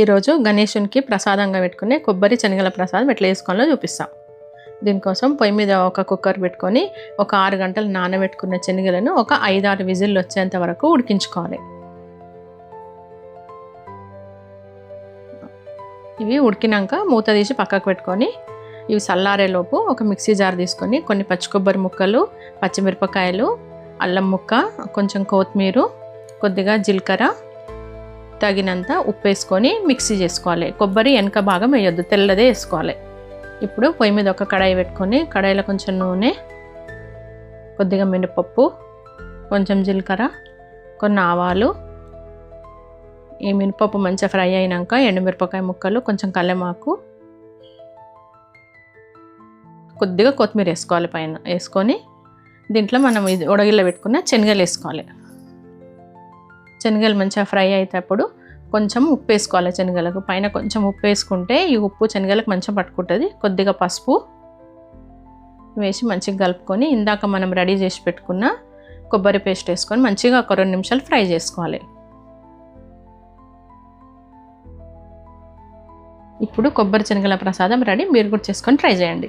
ఈరోజు గణేశునికి ప్రసాదంగా పెట్టుకునే కొబ్బరి శనగల ప్రసాదం ఎట్లా వేసుకోవాలో చూపిస్తాం. దీనికోసం పొయ్యి మీద ఒక కుక్కర్ పెట్టుకొని ఒక ఆరు గంటలు నానబెట్టుకున్న శనగలను ఒక ఐదారు విజిల్లు వచ్చేంత వరకు ఉడికించుకోవాలి. ఇవి ఉడికినాక మూత తీసి పక్కకు పెట్టుకొని ఇవి చల్లారేలోపు ఒక మిక్సీ జార్ తీసుకొని కొన్ని పచ్చి కొబ్బరి ముక్కలు పచ్చిమిరపకాయలు అల్లం ముక్క కొంచెం కొత్తిమీర కొద్దిగా జీలకర్ర తగినంత ఉప్పు వేసుకొని మిక్సీ చేసుకోవాలి. కొబ్బరి వెనక భాగం వేయొద్దు తెల్లదే వేసుకోవాలి. ఇప్పుడు పొయ్యి మీద ఒక కడాయి పెట్టుకొని కడాయిలో కొంచెం నూనె కొద్దిగా మినపప్పు కొంచెం జీలకర్ర కొన్ని ఆవాలు ఈ మినపప్పు మంచిగా ఫ్రై అయినాక ఎండుమిరపకాయ ముక్కలు కొంచెం కల్లెమాకు కొద్దిగా కొత్తిమీర వేసుకోవాలి పైన వేసుకొని దీంట్లో మనం ఇది ఉడగిల్లో పెట్టుకున్న శనగలు వేసుకోవాలి. శనగలు మంచిగా ఫ్రై అయ్యేటప్పుడు కొంచెం ఉప్పు వేసుకోవాలి శనగలకు. పైన కొంచెం ఉప్పు వేసుకుంటే ఈ ఉప్పు శనగలకు మంచిగా పట్టుకుంటుంది. కొద్దిగా పసుపు వేసి మంచిగా కలుపుకొని ఇందాక మనం రెడీ చేసి పెట్టుకున్న కొబ్బరి పేస్ట్ వేసుకొని మంచిగా ఒక రెండు నిమిషాలు ఫ్రై చేసుకోవాలి. ఇప్పుడు కొబ్బరి శనగల ప్రసాదం రెడీ. మీరు కూడా చేసుకొని ట్రై చేయండి.